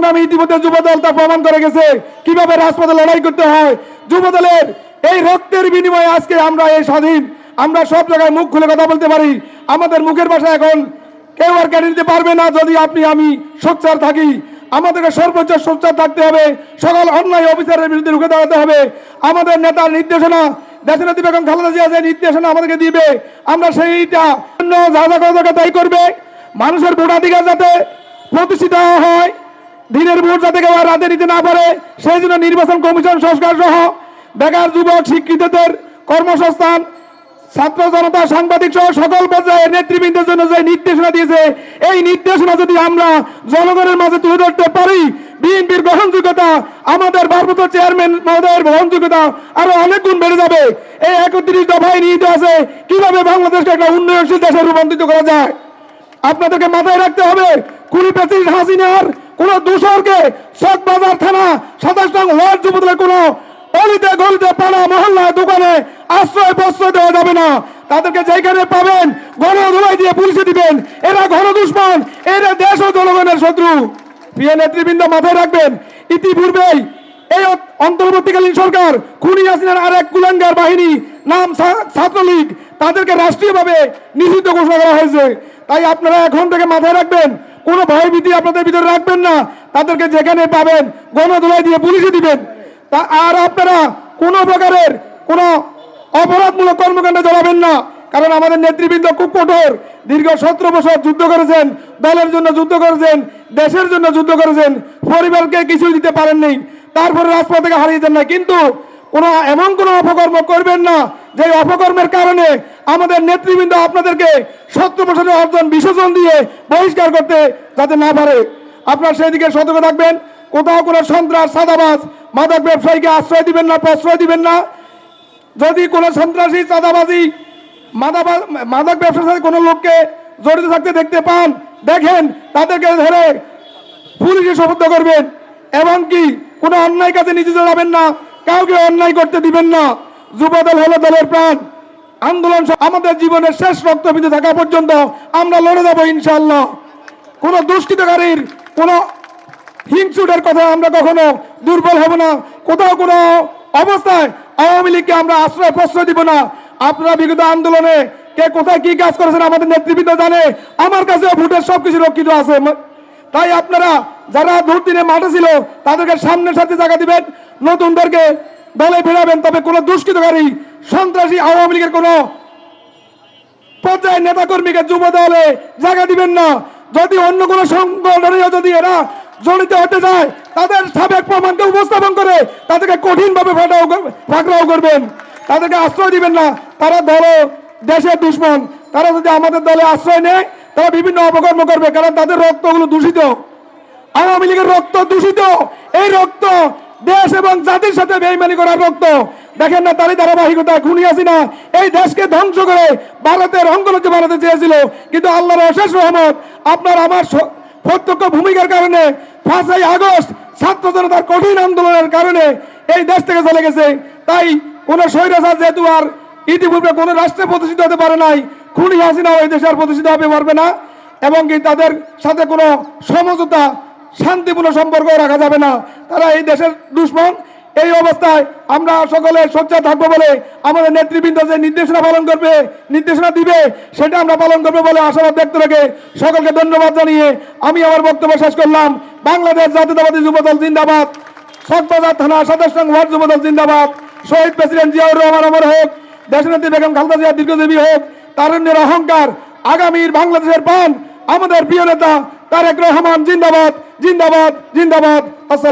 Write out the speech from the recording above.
সংগ্রামে ইতিমধ্যে তা প্রমাণ করে গেছে। কীভাবে রাজপথে লড়াই করতে হয়? এই রক্তের বিনিময়ে আজকে আমরা এই স্বাধীন, আমরা সব জায়গায় মুখ খুলে কথা বলতে পারি। আমাদের মুখের ভাষা এখন কেউ আর নিতে পারবে না যদি আপনি, আমি সোচ্চার থাকি। আমাদেরকে সর্বোচ্চ সোচ্চার থাকতে হবে। সকল অন্যায় অফিসারের বিরুদ্ধে রুখে দাঁড়াতে হবে। আমাদের নেতার নির্দেশনা, দেশনেত্রী বেগম খালেদা জিয়া যে নির্দেশনা আমাদেরকে দিবে, আমরা সেইটা জন্য যা যা তাই করবে। মানুষের ভোটাধিকার যাতে প্রতিষ্ঠিত হয়। দিনের ভোট যাতে কেউ রাতে নিতে না পারে, সেই জন্য নির্বাচন কমিশন, সংস্কার সহ বেকার যুবক, শিক্ষিতদের কর্মসংস্থান, ছাত্র জনতা, সাংবাদিক সহ সকল পর্যায়ে নেতৃবৃন্দের জন্য যে নির্দেশনা দিয়েছে, এই নির্দেশনা যদি আমরা জনগণের মাঝে তুলে ধরতে পারি, বিএনপির গ্রহণযোগ্যতা, আমাদের ভারপ্রাপ্ত চেয়ারম্যান মহোদয়ের গ্রহণযোগ্যতা আরও অনেক গুণ বেড়ে যাবে। এই একত্রিশ দফায় নিহিত আছে, কীভাবে বাংলাদেশকে একটা উন্নয়নশীল দেশে রূপান্তরিত করা যায়? আপনাদেরকে মাথায় রাখতে হবে কুড়ি প্রেসিডেন্ট হাসিনার কোন দূষরকে চকবাজার থানা সাতাশ নং ওয়ার্ড যুবদলের কোন অলিতে গলিতে পাড়া মহল্লায়, দোকানে আশ্রয় প্রশ্রয় দেওয়া যাবে না। তাদেরকে যেখানে পাবেন, ঘন ধুলাই দিয়ে পুলিশে দিবেন। এরা ঘন দুশ্মন, এরা দেশ ও জনগণের শত্রু। প্রিয় নেতৃবৃন্দ, মাথায় রাখবেন, ইতিপূর্বেই এই অন্তর্বর্তীকালীন সরকার খুনি হাসিনার আর এক কুলাঙ্গার বাহিনী নাম ছাত্রলীগ, তাদেরকে রাষ্ট্রীয়ভাবে নিষিদ্ধ ঘোষণা করা হয়েছে। তাই আপনারা এখন থেকে মাথায় রাখবেন কোনো ভয়ভীতি আপনাদের ভিতরে রাখবেন না। তাদেরকে যেখানে পাবেন গণদোলাই দিয়ে পুলিশে দিবেন। তা আর আপনারা কোনো প্রকারের কোনো অপরাধমূলক কর্মকাণ্ডে জড়াবেন না। কারণ আমাদের নেতৃবৃন্দ খুব কঠোর। দীর্ঘ সতেরো বছর যুদ্ধ করেছেন, দলের জন্য যুদ্ধ করেছেন, দেশের জন্য যুদ্ধ করেছেন, পরিবারকে কিছুই দিতে পারেননি। তারপরে রাজপথ থেকে হারিয়েছেন না কিন্তু কোন এমন কোন অপকর্ম করবেন না যে অপকর্মের কারণে আমাদের নেতৃবৃন্দ আপনাদেরকে সত্তর বছরের অর্জন বিসর্জন দিয়ে বহিষ্কার করতে যাতে না পারে। আপনার সেই দিকে সতর্ক থাকবেন। কোথাও কোনো সন্ত্রাস সাদাবাজ মাদক ব্যবসায়ীকে আশ্রয় দিবেন না, প্রশ্রয় দিবেন না। যদি কোনো সন্ত্রাসী, চাঁদাবাজি, মাদাবা- মাদক ব্যবসার সাথে কোনো লোককে জড়িত থাকতে দেখতে পান, দেখেন, তাদেরকে ধরে পুলিশে শপথ করবেন। এমনকি কোনো অন্যায় কাজে নিজে যাবেন না। কাউকে অন্যায় করতে দিবেন না। যুবদল হলো দলের প্রাণ। আন্দোলন আমাদের জীবনের শেষ রক্তবিন্দু থাকা পর্যন্ত আমরা লড়ে যাব ইনশাল্লাহ কোন দুষ্কৃতকারীর, কোন হিংসুটের কথা আমরা কখনো দুর্বল হব না। কোথাও কোনো অবস্থায় আওয়ামী লীগকে আমরা আশ্রয় প্রশ্রয় দিব না। আপনারা বিগত আন্দোলনে কে কোথায় কি কাজ করেছেন আমাদের নেতৃবৃন্দ জানে। আমার কাছে ভোটের সবকিছু রক্ষিত আছে। তাই আপনারা যারা দুর্দিনে মাঠে ছিল, তাদেরকে সামনের সাথে জায়গা দিবেন। নতুনদেরকে দলে ফেরাবেন, তবে কোনো দুষ্কৃতকারী, সন্ত্রাসী, আওয়ামী লীগের কোনো পর্যায়ে নেতাকর্মীকে যুব দলে জায়গা দিবেন না। যদি অন্য কোনো সংগঠনেও যদি এরা জড়িত হতে যায় তাদের সাবেক প্রমাণকে উপস্থাপন করে তাদেরকে কঠিনভাবে ফাটাও ফাঁকড়াও করবেন। তাদেরকে আশ্রয় দিবেন না। তারা দল দেশের দুশ্মন। তারা যদি আমাদের দলে আশ্রয় নেয়, তারা বিভিন্ন অপকর্ম করবে, কারণ তাদের রক্তগুলো দূষিত। আওয়ামী লীগের রক্ত দূষিত। এই রক্ত দেশ এবং জাতির সাথে বেইমানি করার রক্ত। দেখেন না তারই ধারাবাহিকতা, খুনি না এই দেশকে ধ্বংস করে ভারতের অঙ্গলজ্জ বানাতে চেয়েছিল। কিন্তু আল্লাহর অশেষ রহমত, আপনার আমার প্রত্যক্ষ ভূমিকার কারণে পাঁচই আগস্ট ছাত্র জনতার কঠিন আন্দোলনের কারণে এই দেশ থেকে চলে গেছে। তাই কোন স্বৈরাচার যেহেতু আর ইতিপূর্বে কোনো রাষ্ট্রে প্রতিষ্ঠিত হতে পারে নাই, খুনি হাসিনা এই দেশে আর প্রতিষ্ঠিত হবে পারবে না। এবং কি তাদের সাথে কোনো সমঝোতা শান্তিপূর্ণ সম্পর্ক রাখা যাবে না। তারা এই দেশের দুশ্মন, এই অবস্থায় আমরা সকলে সোচ্চার থাকব বলে আমাদের নেতৃবৃন্দ যে নির্দেশনা পালন করবে, নির্দেশনা দিবে, সেটা আমরা পালন করব বলে আশাবাদ ব্যক্ত রেখে সকলকে ধন্যবাদ জানিয়ে আমি আমার বক্তব্য শেষ করলাম। বাংলাদেশ জাতীয়তাবাদী যুবদল জিন্দাবাদ চকবাজার থানা সদস্য ওয়ার্ড যুবদল জিন্দাবাদ, শহীদ প্রেসিডেন্ট জিয়াউর রহমান অমর হোক, দেশনেত্রী বেগম খালদা জিয়া দীর্ঘজীবী হোক, তারুণ্যের অহংকার, আগামীর বাংলাদেশের পান আমাদের প্রিয় নেতা তারেক রহমান জিন্দাবাদ। জিন্দাবাদ জিন্দাবাদ। আসসালাম